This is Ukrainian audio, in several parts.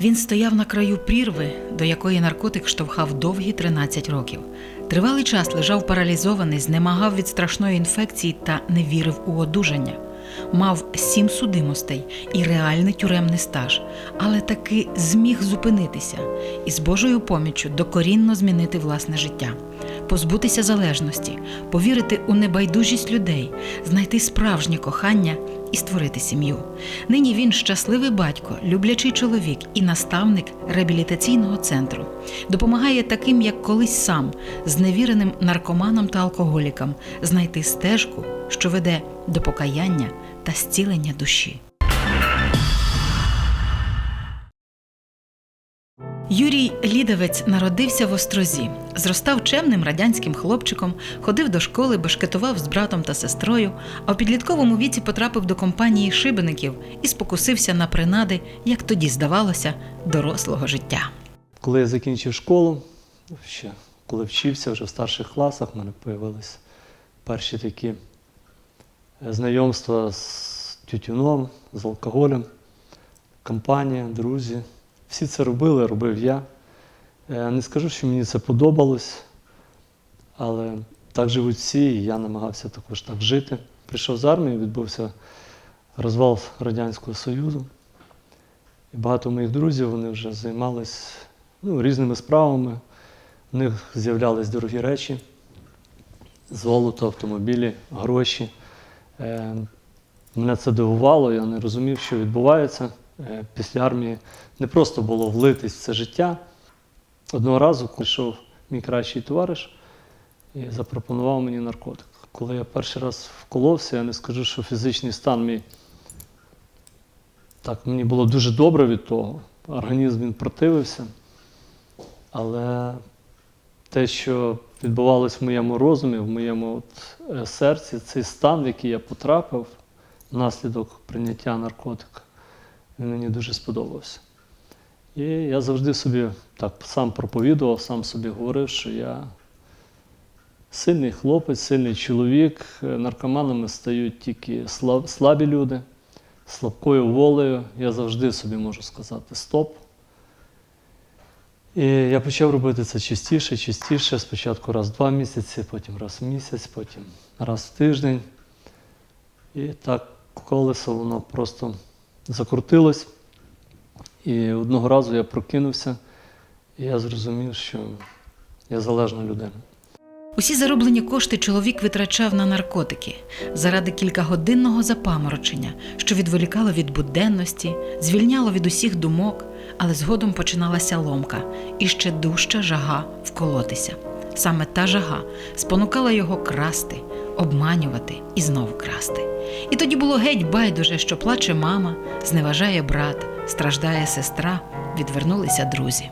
Він стояв на краю прірви, до якої наркотик штовхав довгі 13 років. Тривалий час лежав паралізований, знемагав від страшної інфекції та не вірив у одужання. Мав сім судимостей і реальний тюремний стаж, але таки зміг зупинитися і з Божою поміччю докорінно змінити власне життя, позбутися залежності, повірити у небайдужість людей, знайти справжнє кохання і створити сім'ю. Нині він щасливий батько, люблячий чоловік і наставник реабілітаційного центру. Допомагає таким, як колись сам, зневіреним наркоманам та алкоголікам знайти стежку, що веде до покаяння та зцілення душі. Юрій Лідовець народився в Острозі, зростав чемним радянським хлопчиком, ходив до школи, бешкетував з братом та сестрою, а в підлітковому віці потрапив до компанії шибеників і спокусився на принади, як тоді здавалося, дорослого життя. Коли я закінчив школу, ще коли вчився вже в старших класах, в мене з'явилися перші такі е, знайомства з тютюном, з алкоголем, компанія, друзі. Всі це робили, робив я. Е, Не скажу, що мені це подобалось, але так живуть всі, і я намагався також так жити. Прийшов з армії, відбувся розвал Радянського Союзу. І багато моїх друзів вони вже займались ну, різними справами. У них з'являлись дорогі речі, золото, автомобілі, гроші. Е, мене це дивувало, я не розумів, що відбувається. Е, після армії не просто було влитись в це життя. Одного разу прийшов мій кращий товариш і запропонував мені наркотик. Коли я перший раз вколовся, я не скажу, що фізичний стан мій так, мені було дуже добре від того. Організм він противився. Але те, що відбувалось в моєму розумі, в моєму от, е, серці, цей стан, в який я потрапив внаслідок прийняття наркотика, він мені дуже сподобався. І я завжди собі так сам проповідував, сам собі говорив, що я сильний хлопець, сильний чоловік. Е, Наркоманами стають тільки слаб- слабі люди слабкою волею я завжди собі можу сказати стоп. І я почав робити це частіше, частіше. Спочатку раз в два місяці, потім раз в місяць, потім раз в тиждень. І так колесо воно просто закрутилось. І одного разу я прокинувся, і я зрозумів, що я залежна людина. Усі зароблені кошти чоловік витрачав на наркотики заради кількагодинного запаморочення, що відволікало від буденності, звільняло від усіх думок, але згодом починалася ломка і ще дужча жага вколотися. Саме та жага спонукала його красти, обманювати і знову красти. І тоді було геть байдуже, що плаче мама, зневажає брат, страждає сестра, відвернулися друзі.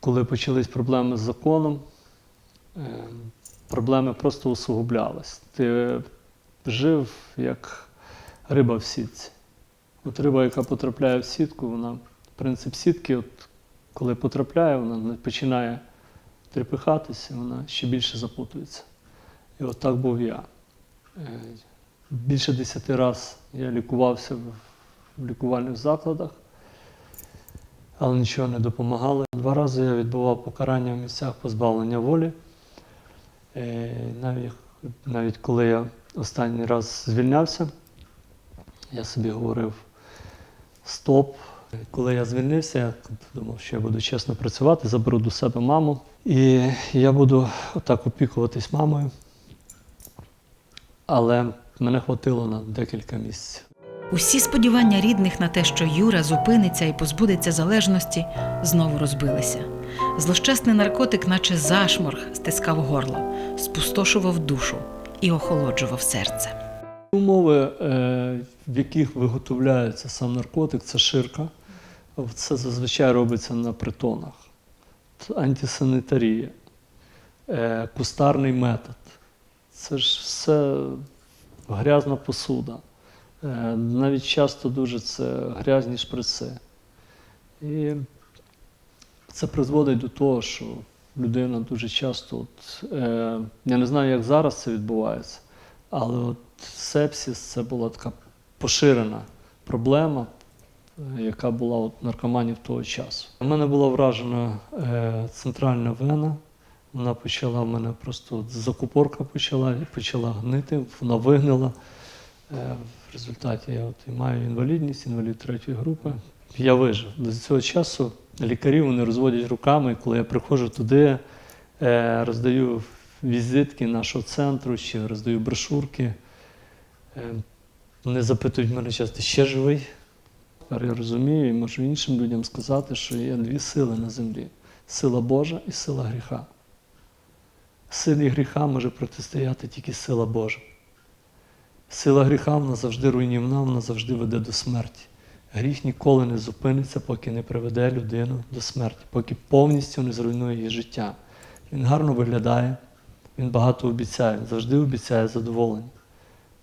Коли почались проблеми з законом, е, проблеми просто усугублялись. Ти жив як риба в сітці. От риба, яка потрапляє в сітку, вона, принцип сітки, от, коли потрапляє, вона починає трепихатися, вона ще більше запутується. І от так був я. Е, Більше десяти разів я лікувався в- лікувальних закладах але нічого не допомагало. Два рази я відбував покарання в місцях позбавлення волі. Е, Навіть, навіть коли я останній раз звільнявся, я собі говорив стоп. Коли я звільнився, я думав, що я буду чесно працювати, заберу до себе маму. І я буду отак опікуватись мамою. Але мене хватило на декілька місяців. Усі сподівання рідних на те, що Юра зупиниться і позбудеться залежності, знову розбилися. Злощасний наркотик, наче зашморг, стискав горло, спустошував душу і охолоджував серце. Умови, е, в яких виготовляється сам наркотик, це ширка. Це зазвичай робиться на притонах. Це антисанітарія, е, кустарний метод. Це ж все грязна посуда. Е, Навіть часто дуже це грязні шприци. І це призводить до того, що людина дуже часто, от, е, я не знаю, як зараз це відбувається, але от сепсис це була така поширена проблема е, яка була у наркоманів того часу. У мене була вражена е, центральна вена. Вона почала в мене просто закупорка почала, почала гнити, вона вигнила. Е, В результаті я от і маю інвалідність, інвалід третьої групи. Я вижив. До цього часу лікарі вони розводять руками, коли я приходжу туди, е, роздаю візитки нашого центру, чи роздаю брошурки. Е, Вони запитують мене часто, ти ще живий? Тепер я розумію і можу іншим людям сказати, що є дві сили на землі: сила Божа і сила гріха. Силі гріха може протистояти тільки сила Божа. Сила гріха вона завжди руйнівна, вона завжди веде до смерті. Гріх ніколи не зупиниться, поки не приведе людину до смерті, поки повністю не зруйнує її життя. Він гарно виглядає, він багато обіцяє, завжди обіцяє задоволення.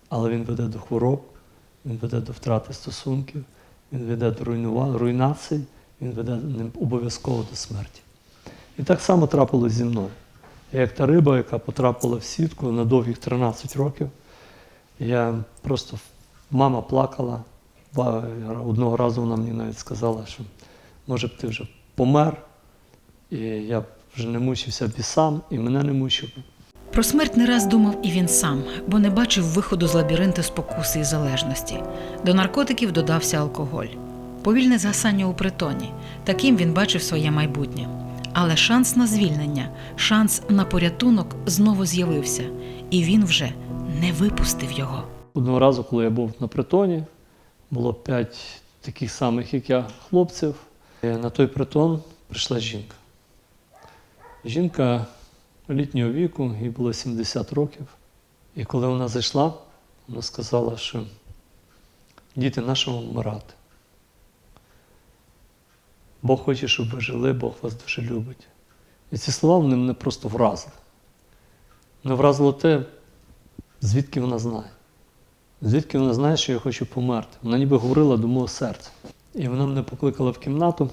Але він веде до хвороб, він веде до втрати стосунків, він веде до руйнацій, він веде обов'язково до смерті. І так само трапилось зі мною. Я як та риба, яка потрапила в сітку на довгих 13 років. Я просто мама плакала. Одного разу вона мені навіть сказала, що може б ти вже помер, і я б вже не мучився б сам, і мене не мучив. Про смерть не раз думав і він сам, бо не бачив виходу з лабіринту спокуси і залежності. До наркотиків додався алкоголь. Повільне згасання у притоні. Таким він бачив своє майбутнє. Але шанс на звільнення, шанс на порятунок знову з'явився, і він вже не випустив його. Одного разу, коли я був на притоні, було п'ять таких самих, як я, хлопців. На той притон прийшла жінка. Жінка літнього віку, їй було 70 років. І коли вона зайшла, вона сказала, що діти нашого вмирати. Бог хоче, щоб ви жили, Бог вас дуже любить. І ці слова вони мене просто вразили. Мене вразило те, звідки вона знає. Звідки вона знає, що я хочу померти? Вона ніби говорила до мого серця. І вона мене покликала в кімнату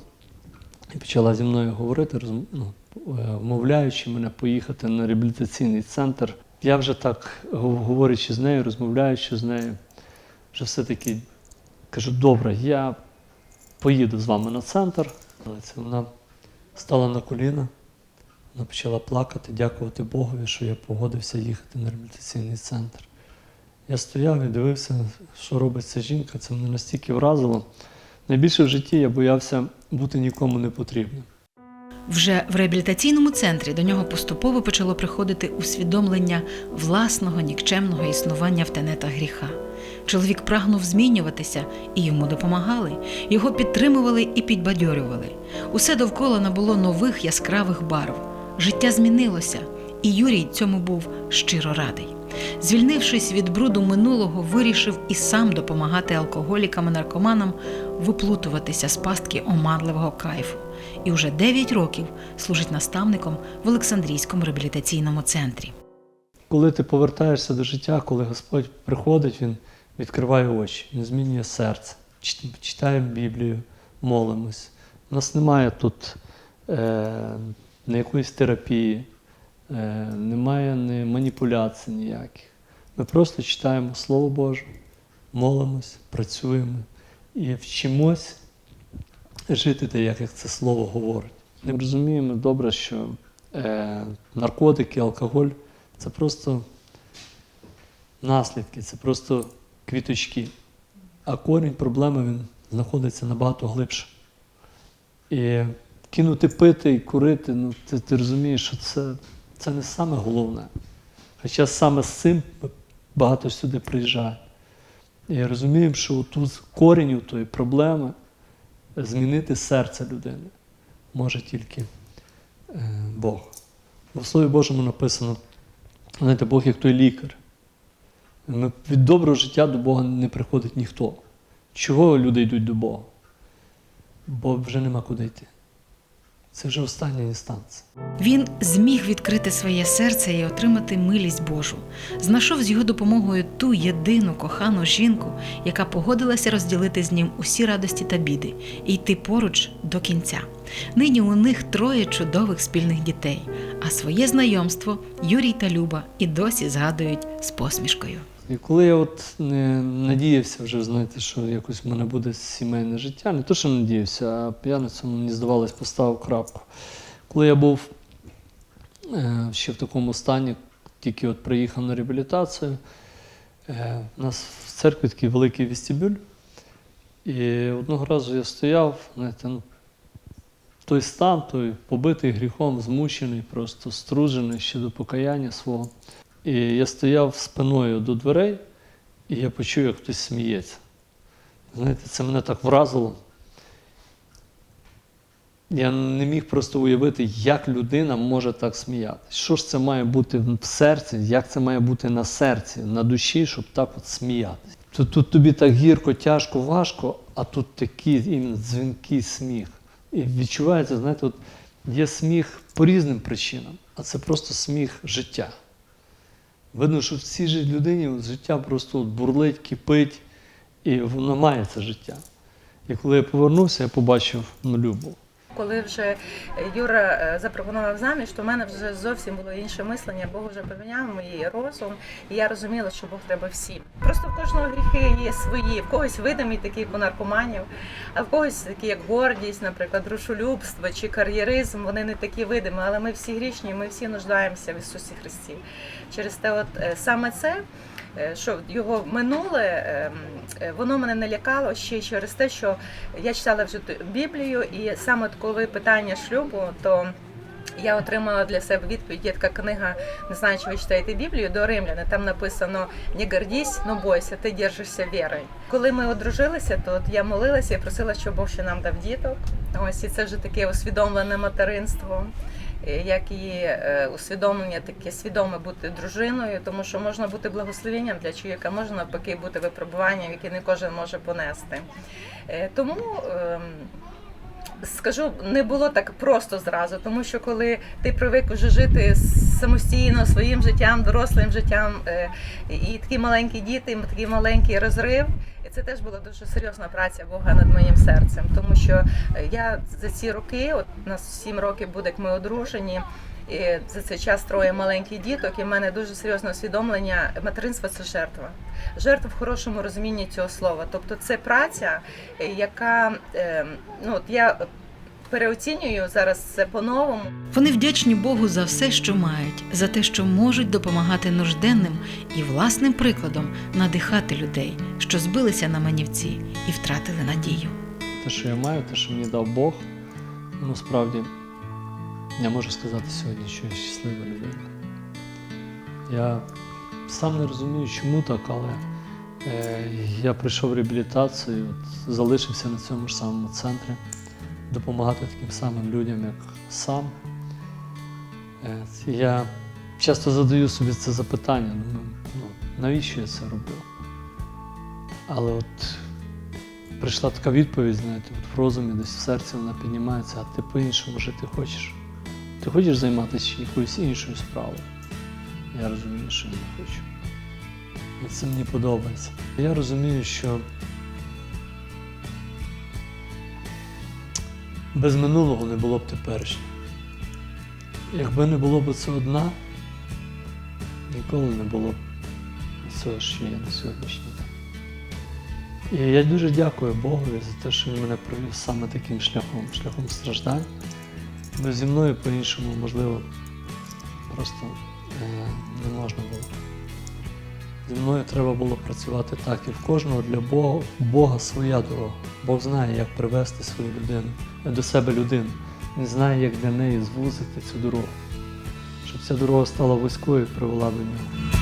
і почала зі мною говорити, ну, е, вмовляючи мене поїхати на реабілітаційний центр. Я вже так, говорячи з нею, розмовляючи з нею, вже все-таки кажу, добре, я поїду з вами на центр. Вона стала на коліна, вона почала плакати, дякувати Богові, що я погодився їхати на реабілітаційний центр. Я стояв і дивився, що робить ця жінка. Це мене настільки вразило. Найбільше в житті я боявся бути нікому не потрібним. Вже в реабілітаційному центрі до нього поступово почало приходити усвідомлення власного нікчемного існування в тенетах гріха. Чоловік прагнув змінюватися, і йому допомагали. Його підтримували і підбадьорювали. Усе довкола набуло нових яскравих барв. Життя змінилося, і Юрій цьому був щиро радий. Звільнившись від бруду минулого, вирішив і сам допомагати алкоголікам і наркоманам виплутуватися з пастки оманливого кайфу. І вже 9 років служить наставником в Олександрійському реабілітаційному центрі. Коли ти повертаєшся до життя, коли Господь приходить, Він відкриває очі, Він змінює серце. Читаємо Біблію, молимось. У нас немає тут е, ні якоїсь терапії, е, немає ні маніпуляцій ніяких. Ми просто читаємо Слово Боже, молимось, працюємо і вчимось жити так, як- це слово говорить. Ми розуміємо добре, що е, наркотики, алкоголь це просто наслідки, це просто квіточки. А корінь проблеми він знаходиться набагато глибше. І кинути пити і курити, ну ти, ти розумієш, що це, це не саме головне. Хоча саме з цим багато сюди приїжджає. І розуміємо, що тут корінь тої проблеми змінити серце людини може тільки е, Бог. Бо в Слові Божому написано, знаєте, Бог як той лікар. Від доброго життя до Бога не приходить ніхто. Чого люди йдуть до Бога? Бо вже нема куди йти. Це вже остання інстанція. Він зміг відкрити своє серце і отримати милість Божу. Знайшов з його допомогою ту єдину кохану жінку, яка погодилася розділити з ним усі радості та біди і йти поруч до кінця. Нині у них троє чудових спільних дітей, а своє знайомство Юрій та Люба і досі згадують з посмішкою. І коли я от не надіявся вже, знаєте, що якось в мене буде сімейне життя, не то, що надіявся, а я мені здавалось, поставив крапку. Коли я був е, ще в такому стані, тільки от приїхав на реабілітацію, е, у нас в церкві такий великий вестибюль. І одного разу я стояв, знаєте, ну, той стан, той побитий гріхом, змучений, просто стружений ще до покаяння свого. І я стояв спиною до дверей, і я почув, як хтось сміється. Знаєте, це мене так вразило. Я не міг просто уявити, як людина може так сміятися. Що ж це має бути в серці, як це має бути на серці, на душі, щоб так от сміятися. Тут, тут тобі так гірко, тяжко, важко, а тут такий дзвінкий сміх. І відчувається, знаєте, от є сміх по різним причинам, а це просто сміх життя. Видно, що в цій людині життя просто бурлить, кипить, і воно має це життя. І коли я повернувся, я побачив ну, любов. Коли вже Юра е, запропонував заміж, то в мене вже зовсім було інше мислення. Бог вже поміняв мій розум, і я розуміла, що Бог треба всім. Просто в кожного гріхи є свої, в когось видимі, такі у наркоманів, а в когось такі, як гордість, наприклад, рушолюбство чи кар'єризм. Вони не такі видимі, але ми всі грішні, ми всі нуждаємося в Ісусі Христі. Через те, от е, саме це. Е, Що його минуле, ем, е, воно мене не лякало ще через те, що я читала вже Біблію, і саме коли питання шлюбу, то я отримала для себе відповідь. Є така книга, не знаю, чи ви читаєте Біблію до римляни. Там написано не гордись, но бойся, ти держишся вірою. Коли ми одружилися, то я молилася і просила, щоб Бог ще нам дав діток. Ось і це вже таке усвідомлене материнство. Е, Як і е, усвідомлення таке свідоме бути дружиною, тому що можна бути благословенням для чоловіка, можна навпаки бути випробуванням, яке не кожен може понести. Е, Тому ем, скажу, не було так просто зразу, тому що коли ти привик вже жити самостійно своїм життям, дорослим життям, і такі маленькі діти, і такий маленький розрив. Це теж була дуже серйозна праця Бога над моїм серцем, тому що е, я за ці роки, от нас сім років буде, як ми одружені. І за цей час троє маленьких діток, і в мене дуже серйозне усвідомлення. Материнство це жертва. Жертва в хорошому розумінні цього слова. Тобто це праця, е, яка е, ну от я переоцінюю зараз це по-новому. Вони вдячні Богу за все, що мають, за те, що можуть допомагати нужденним і власним прикладом надихати людей, що збилися на манівці і втратили надію. Те, що я маю, те, що мені дав Бог, ну справді я можу сказати сьогодні, що я щаслива людина. Я сам не розумію, чому так, але е, я прийшов в реабілітацію, от, залишився на цьому ж самому центрі, допомагати таким самим людям, як сам. Е, я часто задаю собі це запитання, думаю, ну, навіщо я це робив? Але от прийшла така відповідь, знаєте, от в розумі, десь в серці вона піднімається, а ти по-іншому жити хочеш. Ти хочеш займатися якоюсь іншою справою? Я розумію, що я не хочу. І це мені подобається. Я розумію, що без минулого не було б теперішнього. Якби не було б це одна, ніколи не було б цього, що є на сьогоднішній день. І я дуже дякую Богові за те, що він мене провів саме таким шляхом, шляхом страждань. Бо зі мною по-іншому, можливо, просто е, не можна було. Зі мною треба було працювати так, і в кожного для Бога, Бога своя дорога. Бог знає, як привести свою людину до себе людину. Він знає, як для неї звузити цю дорогу, щоб ця дорога стала вузькою і привела до нього.